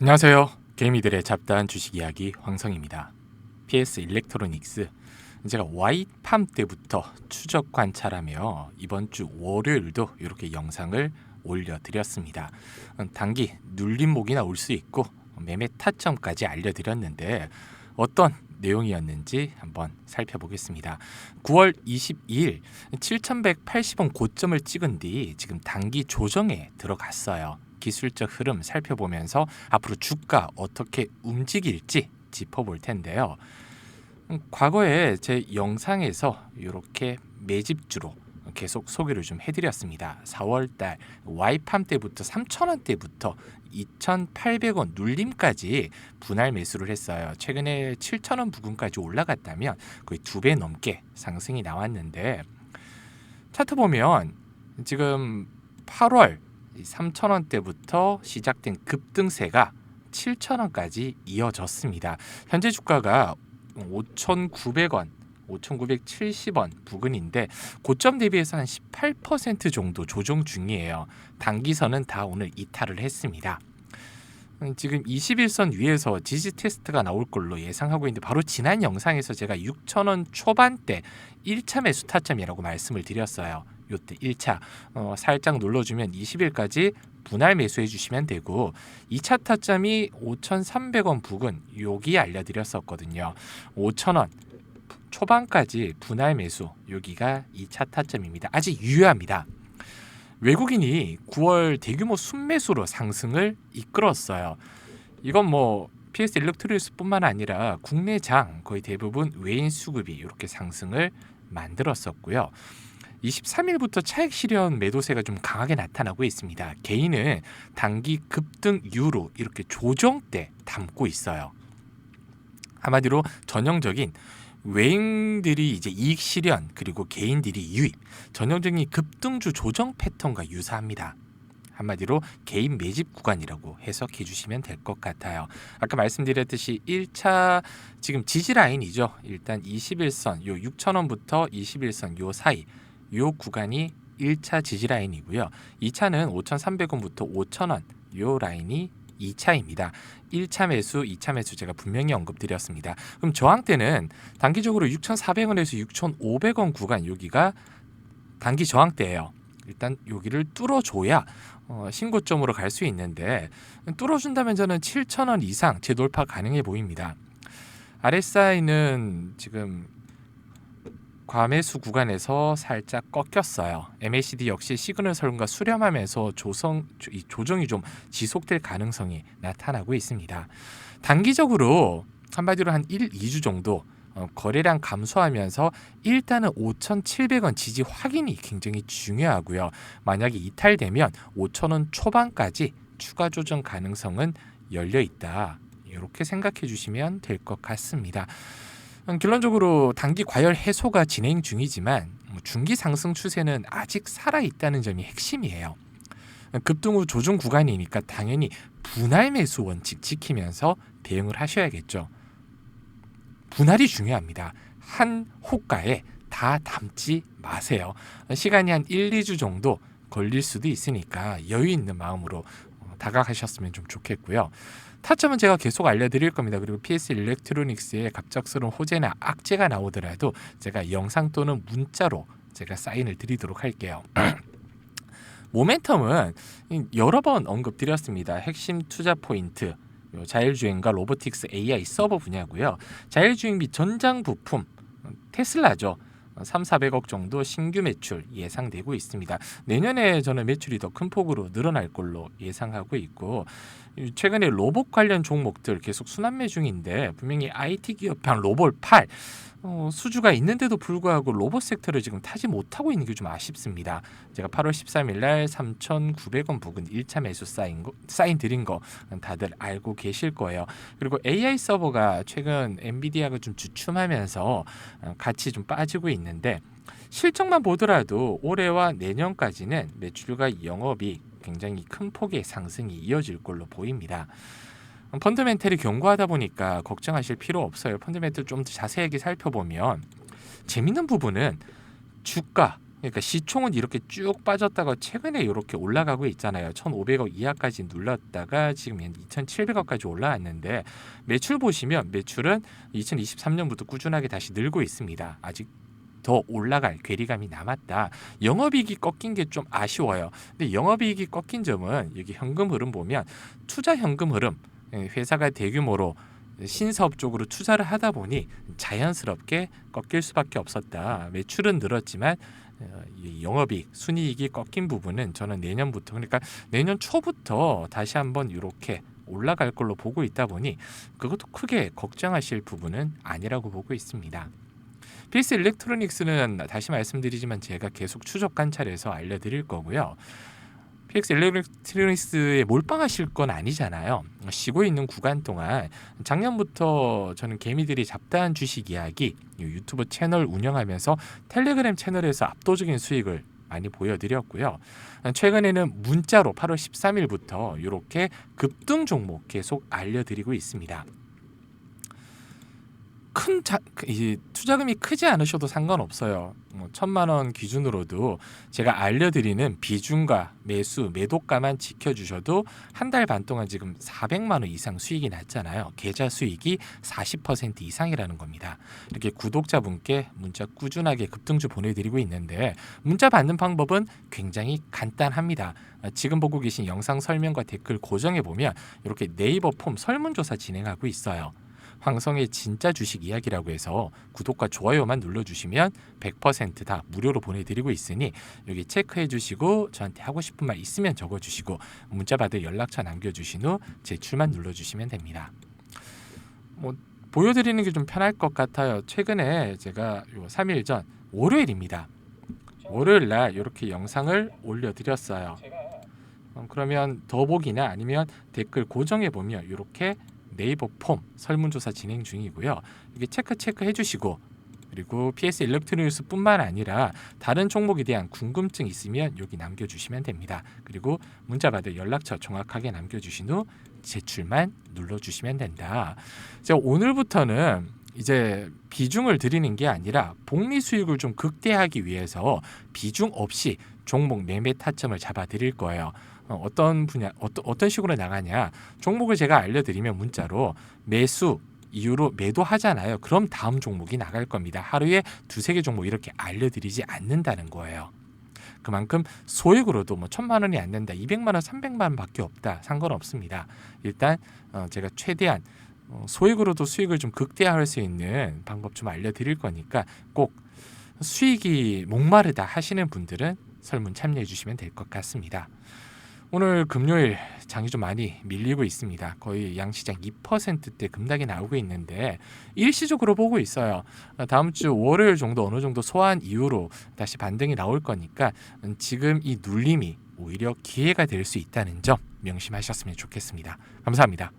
안녕하세요. 개미들의 잡다한 주식 이야기 황성입니다. PS 일렉트로닉스 제가 와이팜 때부터 추적 관찰하며 이번 주 월요일도 이렇게 영상을 올려드렸습니다. 음, 단기 눌림목이나 올 수 있고 매매 타점까지 알려드렸는데 어떤 내용이었는지 한번 살펴보겠습니다. 9월 22일 7,180원 고점을 찍은 뒤 지금 단기 조정에 들어갔어요. 기술적 흐름 살펴보면서 앞으로 주가 어떻게 움직일지 짚어볼 텐데요. 음, 과거에 제 영상에서 이렇게 매집주로 계속 소개를 좀 해드렸습니다. 4월달 와이팜 때부터 3,000원대부터 2,800원 눌림까지 분할 매수를 했어요. 최근에 7,000원 부근까지 올라갔다면 거의 두 배 넘게 상승이 나왔는데 차트 보면 지금 8월 3,000원대부터 시작된 급등세가 7,000원까지 이어졌습니다. 현재 주가가 5,900원 5,970원 부근인데 고점 대비해서 한 18% 정도 조정 중이에요. 단기선은 다 오늘 이탈을 했습니다. 음, 지금 21선 위에서 지지 테스트가 나올 걸로 예상하고 있는데 바로 지난 영상에서 제가 6,000원 초반대 1차 매수 타점이라고 말씀을 드렸어요. 요때 1차 어, 살짝 눌러주면 20일까지 분할 매수해 주시면 되고 2차 타점이 5,300원 부근 여기 알려드렸었거든요. 5,000원 초반까지 분할 매수 여기가 2차 타점입니다. 아직 유효합니다. 외국인이 9월 대규모 순매수로 상승을 이끌었어요. 이건 뭐 PS 일렉트로닉스뿐만 아니라 국내 장 거의 대부분 외인 수급이 이렇게 상승을 만들었었고요. 23일부터 차익 실현 매도세가 좀 강하게 나타나고 있습니다. 개인은 단기 급등 이후로 이렇게 조정대 담고 있어요. 한마디로 전형적인 외인들이 이제 이익 실현 그리고 개인들이 유입 전형적인 급등주 조정 패턴과 유사합니다. 한마디로 개인 매집 구간이라고 해석해 주시면 될 것 같아요. 아까 말씀드렸듯이 1차 지금 지지 라인이죠. 일단 21선 요 6천원부터 21선 요 사이 요 구간이 1차 지지 라인이고요. 2차는 5,300원부터 5,000원 요 라인이 2차입니다. 1차 매수, 2차 매수 제가 분명히 언급드렸습니다. 그럼 저항대는 단기적으로 6,400원에서 6,500원 구간 여기가 단기 저항대예요. 일단 여기를 뚫어줘야 어, 신고점으로 갈 수 있는데 뚫어준다면 저는 7,000원 이상 재돌파 가능해 보입니다. RSI는 지금 과매수 구간에서 살짝 꺾였어요. MACD 역시 시그널 설문과 수렴하면서 조성 이 조정이 좀 지속될 가능성이 나타나고 있습니다. 단기적으로 한마디로 한 1, 2주 정도 어, 거래량 감소하면서 일단은 5,700원 지지 확인이 굉장히 중요하고요. 만약에 이탈되면 5,000원 초반까지 추가 조정 가능성은 열려 있다. 이렇게 생각해 주시면 될 것 같습니다. 음, 결론적으로 단기 과열 해소가 진행 중이지만 뭐 중기 상승 추세는 아직 살아 있다는 점이 핵심이에요. 급등 후 조정 구간이니까 당연히 분할 매수 원칙 지키면서 대응을 하셔야겠죠. 분할이 중요합니다. 한 호가에 다 담지 마세요. 시간이 한 1, 2주 정도 걸릴 수도 있으니까 여유 있는 마음으로 어, 다가가셨으면 좀 좋겠고요. 타점은 제가 계속 알려드릴 겁니다. 그리고 PS 일렉트로닉스의 갑작스러운 호재나 악재가 나오더라도 제가 영상 또는 문자로 제가 사인을 드리도록 할게요. 모멘텀은 여러 번 언급드렸습니다. 핵심 투자 포인트 자율주행과 로보틱스 AI 서버 분야고요. 자율주행 및 전장 부품 테슬라죠. 3, 400억 정도 신규 매출 예상되고 있습니다. 내년에 저는 매출이 더 큰 폭으로 늘어날 걸로 예상하고 있고 최근에 로봇 관련 종목들 계속 순환매 중인데 분명히 IT 기업형 로봇 8 어, 수주가 있는데도 불구하고 로봇 섹터를 지금 타지 못하고 있는 게 좀 아쉽습니다. 제가 8월 13일 날 3,900원 부근 1차 매수 사인 거, 사인 드린 거 다들 알고 계실 거예요. 그리고 AI 서버가 최근 엔비디아가 좀 주춤하면서 어, 같이 좀 빠지고 있는데 실적만 보더라도 올해와 내년까지는 매출과 영업이 굉장히 큰 폭의 상승이 이어질 걸로 보입니다. 펀드멘탈이 견고하다 보니까 걱정하실 필요 없어요. 펀드멘탈 좀 자세하게 살펴보면 재밌는 부분은 주가 그러니까 시총은 이렇게 쭉 빠졌다가 최근에 이렇게 올라가고 있잖아요. 1,500억 이하까지 눌렀다가 지금 2,700억까지 올라왔는데 매출 보시면 매출은 2023년부터 꾸준하게 다시 늘고 있습니다. 아직 더 올라갈 괴리감이 남았다. 영업이익이 꺾인 게 좀 아쉬워요. 근데 영업이익이 꺾인 점은 여기 현금 흐름 보면 투자 현금 흐름 예, 회사가 대규모로 신사업 쪽으로 투자를 하다 보니 자연스럽게 꺾일 수밖에 없었다. 매출은 늘었지만 어, 이 영업이익, 순이익이 꺾인 부분은 저는 내년부터 그러니까 내년 초부터 다시 한번 이렇게 올라갈 걸로 보고 있다 보니 그것도 크게 걱정하실 부분은 아니라고 보고 있습니다. PS 일렉트로닉스는 다시 말씀드리지만 제가 계속 추적 관찰해서 알려드릴 거고요. PX 일렉트로닉스에 몰빵하실 건 아니잖아요. 쉬고 있는 구간 동안 작년부터 저는 개미들이 잡다한 주식 이야기 유튜브 채널 운영하면서 텔레그램 채널에서 압도적인 수익을 많이 보여드렸고요. 최근에는 문자로 8월 13일부터 이렇게 급등 종목 계속 알려드리고 있습니다. 큰 자, 그이 투자금이 크지 않으셔도 상관없어요. 뭐 천만 원 기준으로도 제가 알려드리는 비중과 매수, 매도가만 지켜주셔도 한 달 반 동안 지금 400만 원 이상 수익이 났잖아요. 계좌 수익이 40% 이상이라는 겁니다. 이렇게 구독자분께 문자 꾸준하게 급등주 보내드리고 있는데 문자 받는 방법은 굉장히 간단합니다. 아, 지금 보고 계신 영상 설명과 댓글 고정해 보면 이렇게 네이버 폼 설문조사 진행하고 있어요. 황성의 진짜 주식 이야기라고 해서 구독과 좋아요만 눌러주시면 100%다 무료로 보내드리고 있으니 여기 체크해 주시고 저한테 하고 싶은 말 있으면 적어주시고 문자 받을 연락처 남겨주신 후 제출만 눌러주시면 됩니다. 뭐 보여드리는 게 좀 편할 것 같아요. 최근에 제가 요 3일 전 월요일입니다. 월요일 날 이렇게 영상을 올려드렸어요. 어, 그러면 더보기나 아니면 댓글 고정해 보면 이렇게 네이버 폼 설문조사 진행 중이고요. 이게 체크 체크 해주시고 그리고 PS 일렉트로닉스뿐만 아니라 다른 종목에 대한 궁금증 있으면 여기 남겨주시면 됩니다. 그리고 문자 받을 연락처 정확하게 남겨주신 후 제출만 눌러주시면 된다. 제가 오늘부터는 이제 비중을 드리는 게 아니라 복리 수익을 좀 극대화하기 위해서 비중 없이 종목 매매 타점을 잡아 드릴 거예요. 어, 어떤 분야 어떤 어떤 식으로 나가냐 종목을 제가 알려드리면 문자로 매수 이후로 매도하잖아요. 그럼 다음 종목이 나갈 겁니다. 하루에 두세 개 종목 이렇게 알려드리지 않는다는 거예요. 그만큼 소액으로도 뭐 천만 원이 안 된다, 이백만 원, 삼백만 원밖에 없다 상관없습니다. 일단 어, 제가 최대한 어, 소액으로도 수익을 좀 극대화할 수 있는 방법 좀 알려드릴 거니까 꼭 수익이 목마르다 하시는 분들은 설문 참여해 주시면 될 것 같습니다. 오늘 금요일 장이 좀 많이 밀리고 있습니다. 거의 양시장 2%대 급락이 나오고 있는데 일시적으로 보고 있어요. 다음 주 월요일 정도 어느 정도 소화한 이후로 다시 반등이 나올 거니까 지금 이 눌림이 오히려 기회가 될 수 있다는 점 명심하셨으면 좋겠습니다. 감사합니다.